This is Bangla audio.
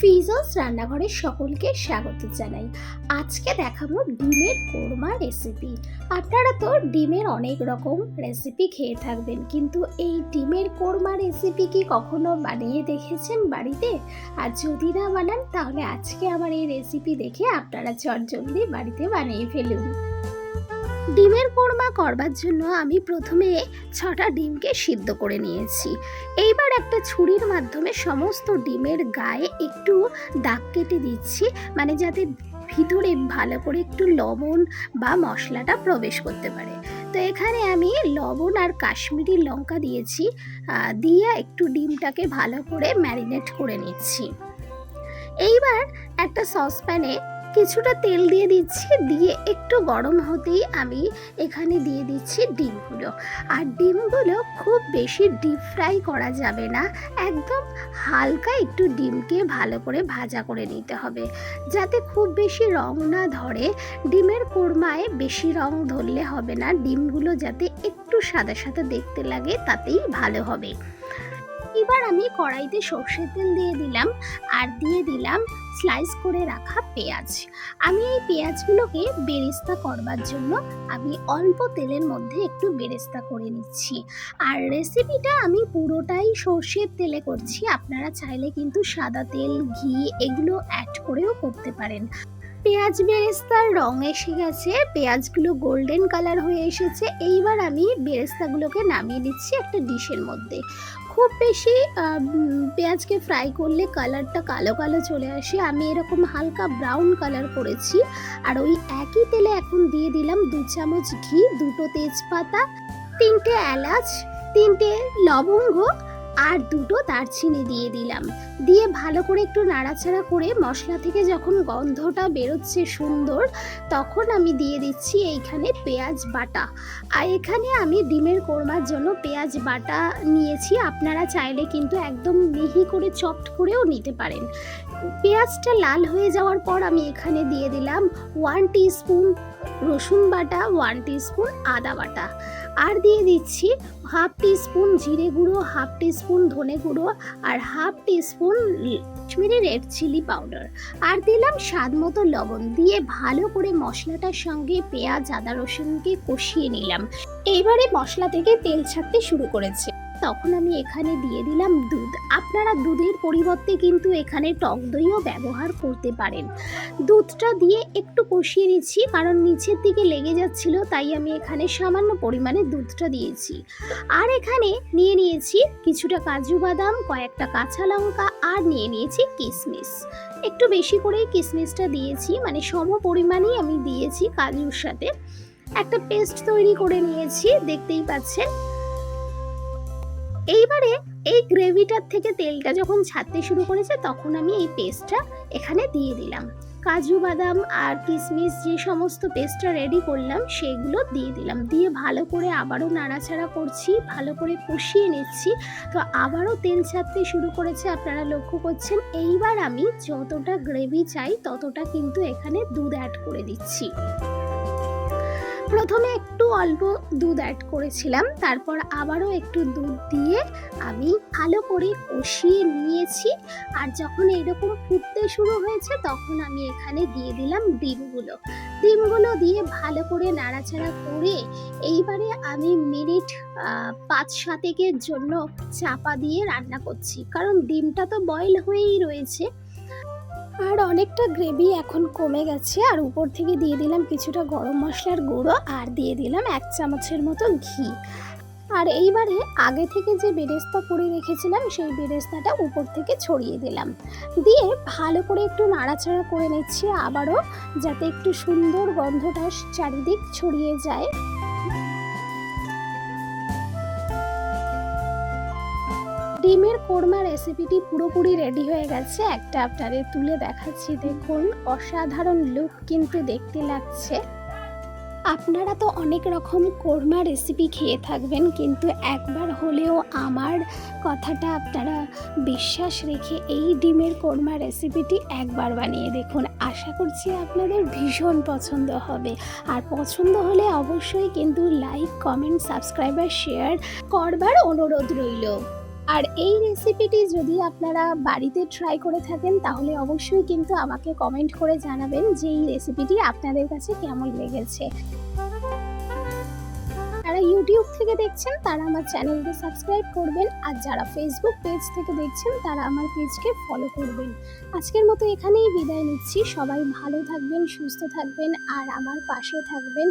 ফিজলস রান্নাঘরের সকলকে স্বাগত জানাই। আজকে দেখাবো ডিমের কোরমা রেসিপি। আপনারা তো ডিমের অনেক রকম রেসিপি খেয়ে থাকবেন, কিন্তু এই ডিমের কোরমা রেসিপি কি কখনো বানিয়ে দেখেছেন বাড়িতে? আর যদি না বানান, তাহলে আজকে আমার এই রেসিপি দেখে আপনারা চটজলদি বাড়িতে বানিয়ে ফেলুন। ডিমের কোরমা করবার জন্য আমি প্রথমে ছটা ডিমকে সিদ্ধ করে নিয়েছি। এইবার একটা ছুরির মাধ্যমে সমস্ত ডিমের গায়ে একটু দাগ কেটে দিচ্ছি মানে যাতে ভিতরে ভালো করে একটু লবণ বা মশলাটা প্রবেশ করতে পারে। তো এখানে আমি লবণ আর কাশ্মীরি লঙ্কা দিয়েছি দিয়ে একটু ডিমটাকে ভালো করে ম্যারিনেট করে নিচ্ছি। এইবার একটা সসপ্যানে কিছুটা তেল দিয়ে দিচ্ছি, দিয়ে একটু গরম হতেই আমি এখানে দিয়ে দিচ্ছি ডিমগুলো। আর ডিমগুলো খুব বেশি ডিপ ফ্রাই করা যাবে না, একদম হালকা একটু ডিমকে ভালো করে ভাজা করে নিতে হবে। যাতে খুব বেশি রং না ধরে, ডিমের কোরমায় বেশি রং ধরলে হবে না, ডিমগুলো যাতে একটু সাদা সাদা দেখতে লাগে, তাতেই ভালো হবে। এবার আমি কড়াইতে সর্ষের তেল দিয়ে দিলাম আর দিয়ে দিলাম স্লাইস করে রাখা পেঁয়াজ। আমি এই পেঁয়াজগুলোকে বেরেস্তা করবার জন্য আমি অল্প তেলের মধ্যে একটু বেরেস্তা করে নিচ্ছি। আর রেসিপিটা আমি পুরোটাই সর্ষের তেলে করছি। আপনারা চাইলে কিন্তু সাদা তেল, ঘি এগুলো অ্যাড করেও করতে পারেন। পেঁয়াজ বেরেস্তার রং এসে গেছে। পেঁয়াজগুলো গোল্ডেন কালার হয়ে এসেছে। এইবার আমি বেরেস্তাগুলোকে নামিয়ে নিচ্ছি একটা ডিশের মধ্যে। খুব বেশি পেঁয়াজকে ফ্রাই করলে কালারটা কালো কালো চলে আসে। আমি এরকম হালকা ব্রাউন কালার করেছি। আর ওই একই তেলে এখন দিয়ে দিলাম দু চামচ ঘি, দুটো তেজপাতা, তিনটে এলাচ, তিনটে লবঙ্গ আর দুটো দারচিনি দিয়ে দিলাম। দিয়ে ভালো করে একটু নাড়াচাড়া করে মশলা থেকে যখন গন্ধটা বেরোচ্ছে সুন্দর, তখন আমি দিয়ে দিচ্ছি এইখানে পেঁয়াজ বাটা। আর এখানে আমি ডিমের কোরমার জন্য পেঁয়াজ বাটা নিয়েছি। আপনারা চাইলে কিন্তু একদম মিহি করে চপড করেও নিতে পারেন। পেঁয়াজটা লাল হয়ে যাওয়ার পর আমি এখানে দিয়ে দিলাম ওয়ান স্পুন রসুন বাটা ওয়ান স্পুন আদা বাটা। আর দিয়ে দিচ্ছি হাফ স্পুন জিরে গুঁড়ো হাফ স্পুন ধনে গুঁড়ো আর half spoon Kashmiri red chilli powder আর দিলাম স্বাদ মতো লবণ দিয়ে ভালো করে মশলাটার সঙ্গে পেঁয়াজ, আদা রসুনকে কষিয়ে নিলাম। এইবারে মশলা থেকে তেল ছাড়তে শুরু করেছে। তখন আমি এখানে দিয়ে দিলাম দুধ। আপনারা দুধের পরিবর্তে কিন্তু এখানে টক দইও ব্যবহার করতে পারেন। দুধটা দিয়ে একটু কষিয়ে নিচ্ছি, কারণ নিচের দিকে লেগে যাচ্ছিল, তাই আমি এখানে সামান্য পরিমাণে দুধটা দিয়েছি। আর এখানে নিয়ে নিয়েছি কিছুটা কাজু বাদাম, কয়েকটা কাঁচা লঙ্কা, আর নিয়ে নিয়েছি কিশমিশ একটু বেশি করেই কিশমিশটা দিয়েছি মানে সম পরিমাণেই আমি দিয়েছি কাজুর সাথে। একটা পেস্ট তৈরি করে নিয়েছি, দেখতেই পাচ্ছেন। এইবারে এই গ্রেভিটার থেকে তেলটা যখন ছাড়তে শুরু করেছে, তখন আমি এই পেস্টটা এখানে দিয়ে দিলাম। কাজু বাদাম আর কিশমিশ যে সমস্ত পেস্টটা রেডি করলাম, সেগুলো দিয়ে দিলাম। দিয়ে ভালো করে আবারও নাড়াচাড়া করছি, ভালো করে কষিয়ে নিচ্ছি। তো আবারও তেল ছাড়তে শুরু করেছে, আপনারা লক্ষ্য করছেন, এইবার আমি যতটা গ্রেভি চাই, ততটা কিন্তু এখানে দুধ অ্যাড করে দিচ্ছি। প্রথমে একটু অল্প দুধ অ্যাড করেছিলাম, তারপর আবারও একটু দুধ দিয়ে আমি ভালো করে কষিয়ে নিয়েছি। আর যখন এরকম ফুটতে শুরু হয়েছে, তখন আমি এখানে দিয়ে দিলাম ডিমগুলো। ডিমগুলো দিয়ে ভালো করে নাড়াচাড়া করে এইবারে আমি মিনিট পাঁচ সাতেকের জন্য চাপা দিয়ে রান্না করছি। কারণ ডিমটা তো বয়েল হয়েই রয়েছে। অনেকটা গ্রেভি এখন কমে গেছে, আর উপর থেকে দিয়ে দিলাম কিছুটা গরম মশলার গুঁড়ো আর দিয়ে দিলাম এক চামচের মতো ঘি। আর এইবারে আগে থেকে যে বেরেস্তা করে রেখেছিলাম, সেই বেরেস্তাটা উপর থেকে ছড়িয়ে দিলাম। দিয়ে ভালো করে একটু নাড়াচাড়া করে নিচ্ছি আবারও, যাতে একটু সুন্দর গন্ধটা চারিদিক ছড়িয়ে যায়। ডিমের কোরমা রেসিপিটি পুরোপুরি রেডি হয়ে গেছে। একটা আপনাদের তুলে দেখাচ্ছি, দেখুন। অসাধারণ লুক কিন্তু দেখতে লাগছে। আপনারা তো অনেক রকম কোরমা রেসিপি খেয়ে থাকবেন, কিন্তু একবার হলেও আমার কথাটা আপনারা বিশ্বাস রেখে এই ডিমের কোরমা রেসিপিটি একবার বানিয়ে দেখুন। আশা করছি আপনাদের ভীষণ পছন্দ হবে। আর পছন্দ হলে অবশ্যই কিন্তু লাইক কমেন্ট সাবস্ক্রাইব আর শেয়ার করবার অনুরোধ রইল। আর এই রেসিপিটি যদি আপনারা বাড়িতে ট্রাই করে থাকেন, তাহলে অবশ্যই কিন্তু আমাকে কমেন্ট করে জানাবেন যে এই রেসিপিটি আপনাদের কাছে কেমন লেগেছে। যারা ইউটিউব থেকে দেখছেন, তারা আমার চ্যানেলকে সাবস্ক্রাইব করবেন, আর যারা ফেসবুক পেজ থেকে দেখছেন, তারা আমার পেজকে ফলো করবেন। আজকের মতো এখানেই বিদায় নিচ্ছি। সবাই ভালো থাকবেন, সুস্থ থাকবেন, আর আমার পাশে থাকবেন।